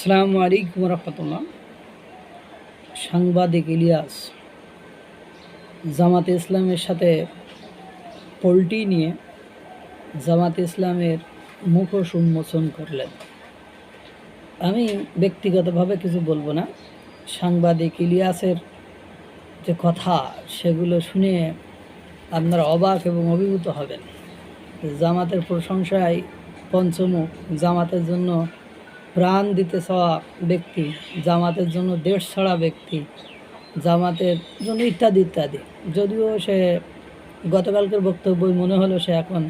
আসসালামু আলাইকুম রহমতুল্লাহ। সাংবাদিক ইলিয়াস, জামাতে ইসলামের সাথে পোল্ট্রি নিয়ে জামাতে ইসলামের মুখোশ উন্মোচন করলেন। আমি ব্যক্তিগতভাবে কিছু বলব না। সাংবাদিক ইলিয়াসের যে কথা, সেগুলো শুনে আপনারা অবাক এবং অভিভূত হবেন। জামাতের প্রশংসায় পঞ্চমুখ জামাতের জন্য প্রাণ দিতে চাওয়া ব্যক্তি, জামাতের জন্য দেশ ছাড়া ব্যক্তি, জামাতের জন্য ইত্যাদি ইত্যাদি। যদিও সে গতকালকের বক্তব্যই মনে হলো সে এখন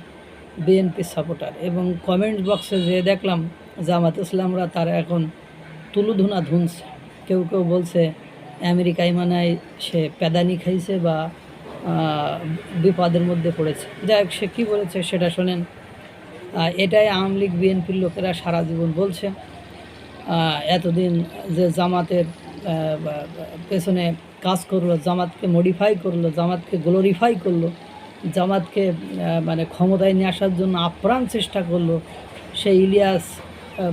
বিএনপি সাপোর্টার এবং কমেন্ট বক্সে যে দেখলাম, জামাত ইসলামরা তারা এখন তুলুধুনা ধুনছে। কেউ কেউ বলছে, আমেরিকায় মানায় সে প্যাদানি খাইছে বা বিপদের মধ্যে পড়েছে। যাই সে কী বলেছে সেটা শোনেন। এটাই আওয়ামী লীগ বিএনপির লোকেরা সারা জীবন বলছে। এতদিন যে জামাতের পেছনে কাজ করল, জামাতকে মডিফাই করল, জামাতকে গ্লোরিফাই করল, জামাতকে মানে ক্ষমতায় নিয়ে আসার জন্য আপ্রাণ চেষ্টা করল, সেই ইলিয়াস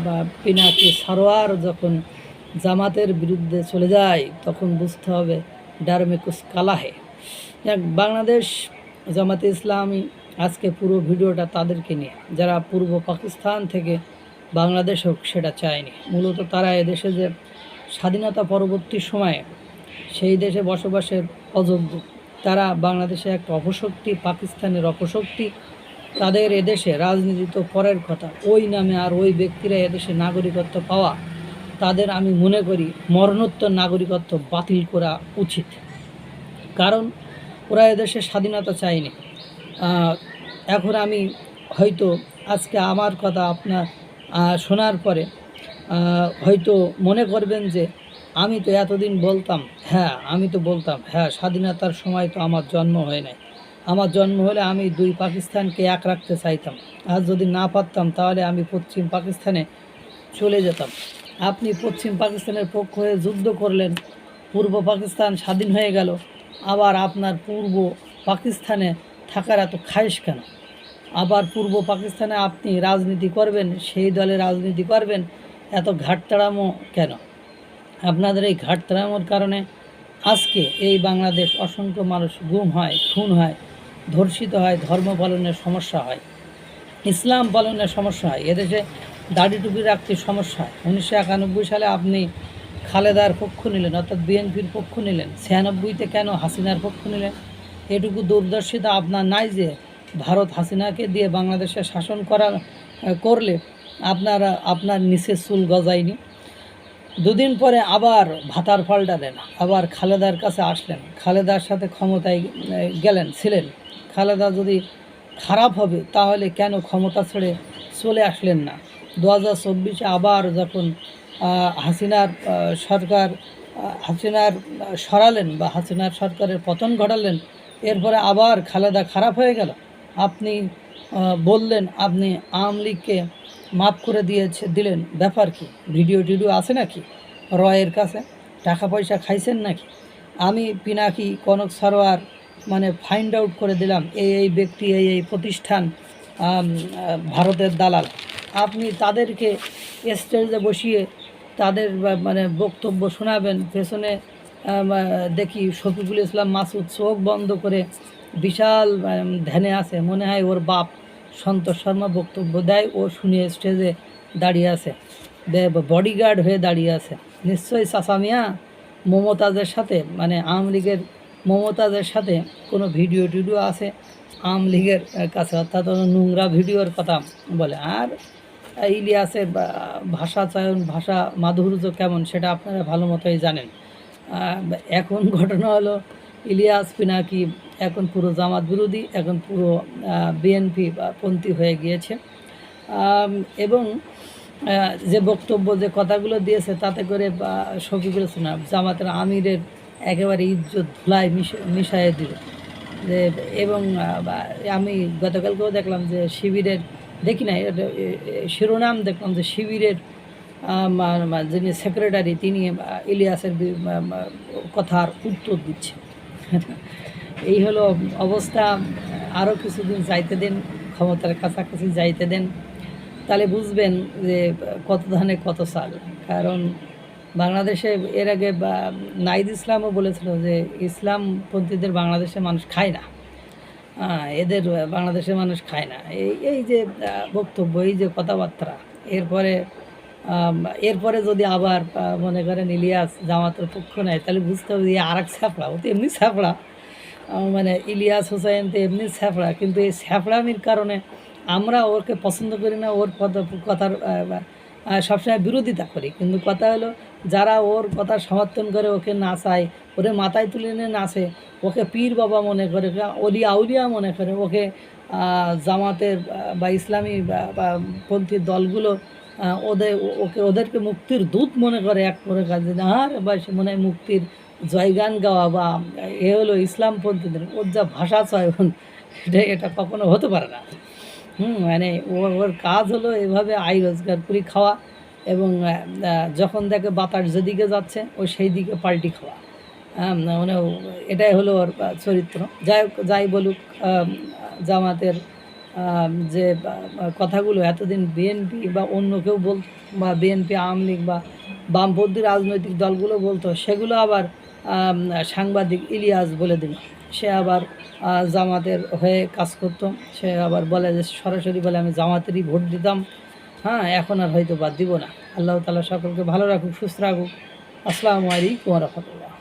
বা পিনাকি সারোয়ার যখন জামাতের বিরুদ্ধে চলে যায়, তখন বুঝতে হবে ডারমে কুস কালাহে বাংলাদেশ জামাতে ইসলামী, আজকে পুরো ভিডিওটা তাদেরকে নিয়ে। যারা পূর্ব পাকিস্তান থেকে বাংলাদেশ হোক, সেটা চায়নি। মূলত তারা এদেশে যে স্বাধীনতা পরবর্তী সময়ে সেই দেশে বসবাসের অযোগ্য, তারা বাংলাদেশে একটা অপশক্তি, পাকিস্তানের অপশক্তি, তাদের এদেশে রাজনীতি তো পরের কথা। ওই নামে আর ওই ব্যক্তিরা এদেশে নাগরিকত্ব পাওয়া, তাদের আমি মনে করি মরণোত্তর নাগরিকত্ব বাতিল করা উচিত। কারণ ওরা এদেশে স্বাধীনতা চায়নি। এখন আমি হয়তো আজকে আমার কথা আপনার শোনার পরে হয়তো মনে করবেন যে, আমি তো এতদিন বলতাম হ্যাঁ আমি তো বলতাম হ্যাঁ স্বাধীনতার সময় তো আমার জন্ম হয় নাই। আমার জন্ম হলে আমি দুই পাকিস্তানকে এক রাখতে চাইতাম। আর যদি না পারতাম, তাহলে আমি পশ্চিম পাকিস্তানে চলে যেতাম। আপনি পশ্চিম পাকিস্তানের পক্ষ হয়ে যুদ্ধ করলেন, পূর্ব পাকিস্তান স্বাধীন হয়ে গেল, আবার আপনার পূর্ব পাকিস্তানে থাকার এত খায়েশ কেন? আবার পূর্ব পাকিস্তানে আপনি রাজনীতি করবেন, সেই দলে রাজনীতি করবেন, এত ঘাটতাড়ামো কেন? আপনাদের এই ঘাটতাড়ামোর কারণে আজকে এই বাংলাদেশ অসংখ্য মানুষ গুম হয়, খুন হয়, ধর্ষিত হয়, ধর্ম পালনের সমস্যা হয়, ইসলাম পালনের সমস্যা হয়, এদেশে দাড়ি টুপি রাখতে সমস্যা হয়। উনিশশো একানব্বই সালে আপনি খালেদার পক্ষ নিলেন, অর্থাৎ বিএনপির পক্ষ নিলেন, ছিয়ানব্বইতে কেন হাসিনার পক্ষ নিলেন? এটুকু দূরদর্শিতা আপনার নাই যে ভারত হাসিনাকে দিয়ে বাংলাদেশে শাসন করা করলে আপনারা, আপনার নিচে চুল গজায়নি। দুদিন পরে আবার ভাতার পাল্টালেন আবার খালেদার কাছে আসলেন। খালেদার সাথে ক্ষমতায় গেলেন, ছিলেন। খালেদা যদি খারাপ হবে, তাহলে কেন ক্ষমতা ছেড়ে চলে আসলেন না? দু হাজার চব্বিশে আবার যখন হাসিনার সরকার হাসিনার সরালেন বা হাসিনার সরকারের পতন ঘটালেন, এরপরে আবার খালেদা খারাপ হয়ে গেল। আপনি বললেন আপনি আওয়ামী লীগকে মাফ করে দিয়েছে, দিলেন। ব্যাপার কি? ভিডিও টিডিও আছে নাকি? রয়ের কাছে? টাকা পয়সা খাইছেন নাকি? আমি পিনাকি কনক সারোয়ার মানে ফাইন্ড আউট করে দিলাম, এই এই ব্যক্তি, এই এই প্রতিষ্ঠান ভারতের দালাল। আপনি তাদেরকে স্টেজে বসিয়ে তাদের মানে বক্তব্য শোনাবেন, পেছনে দেখি শফিকুল ইসলাম, মাসুদ চোখ বন্ধ করে বিশাল ধ্যানে আছে। মনে হয় ওর বাপ সন্তোষ শর্মা বক্তব্য দেয়, ও শুনে স্টেজে দাঁড়িয়ে আছে। বডিগার্ড হয়ে দাঁড়িয়ে আছে। নিশ্চয়ই চাচামিয়া মমতাজের সাথে মানে আওয়ামী লীগের মমতাজের সাথে কোনো ভিডিও টিডিও আছে? আওয়ামী লীগের কাছে অর্থাৎ নোংরা ভিডিওর কথা বলে। আর ইলিয়াসের ভাষা চয়ন, ভাষা মাধুর্য কেমন সেটা আপনারা ভালো মতোই জানেন। এখন ঘটনা হলো ইলিয়াস পিনাকি এখন পুরো জামাত বিরোধী, এখন পুরো বিএনপি পন্থী হয়ে গিয়েছে। এবং যে বক্তব্য, যে কথাগুলো দিয়েছে, তাতে করে শফিকুল ইসলাম জামাতের আমিরের একেবারে ইজ্জত ধুলায় মিশে, মিশাইয়ে দিল। যে, এবং আমি গতকালকেও দেখলাম যে শিবিরের, দেখি না শিরোনাম দেখলাম যে শিবিরের যিনি সেক্রেটারি, তিনি ইলিয়াসের কথার উত্তর দিচ্ছে। এই হলো অবস্থা। আরও কিছুদিন যাইতে দেন, ক্ষমতার কাছাকাছি যাইতে দেন। তাহলে বুঝবেন যে কত ধানে কত সাল। কারণ বাংলাদেশে এর আগে নাইদ ইসলামও বলেছিল যে ইসলামপন্থীদের বাংলাদেশে মানুষ খায় না। এদের বাংলাদেশের মানুষ খায় না। এই এই যে বক্তব্য, এই যে কথাবার্তা, এরপরে এরপরে যদি আবার মনে করেন ইলিয়াস জামাতের পক্ষ নেয়, তাহলে বুঝতে হবে যে আর এক ছ্যাপড়া ও তো এমনি ছ্যাপড়া মানে ইলিয়াস হোসেন তো এমনি ছ্যাপড়া কিন্তু এই ছ্যাপড়ামির কারণে আমরা ওকে পছন্দ করি না, ওর কথা কথার সবসময় বিরোধিতা করি। কিন্তু কথা হলো, যারা ওর কথা সমর্থন করে ওকে নাচায় ওরে মাথায় তুলে নিয়ে নাচে ওকে পীর বাবা মনে করে অলি আউলিয়া মনে করে, ওকে জামাতের বা ইসলামী বা- পন্থী দলগুলো ওদের ওকে ওদেরকে মুক্তির দূত মনে করে এক করে কাজে না আর বা সে মনে হয় মুক্তির জয়গান গাওয়া বা এ হলো ইসলামপন্থীদের ওর যা ভাষা চয়ন এটা এটা কখনো হতে পারে না। হুম মানে ওর ওর কাজ হলো এভাবে আয় রোজগার করে খাওয়া এবং যখন দেখে বাতাস যেদিকে যাচ্ছে, ও সেই দিকে পাল্টি খাওয়া। মানে এটাই হলো ওর চরিত্র। যাই যাই বলুক জামাতের যে কথাগুলো এতদিন বিএনপি বা অন্য কেউ বল, বা বিএনপি আওয়ামী লীগ বা বামপন্থী রাজনৈতিক দলগুলো বলতো, সেগুলো আবার সাংবাদিক ইলিয়াস বলে দিল। সে আবার জামাতের হয়ে কাজ করতো। সে আবার বলে যে, সরাসরি বলে, আমি জামাতেরই ভোট দিতাম। হ্যাঁ এখন আর হয়তো বাদ দিব না। আল্লাহ তালা সকলকে ভালো রাখুক, সুস্থ রাখুক। আসসালামু আলাইকুম রহমতুল্লাহ।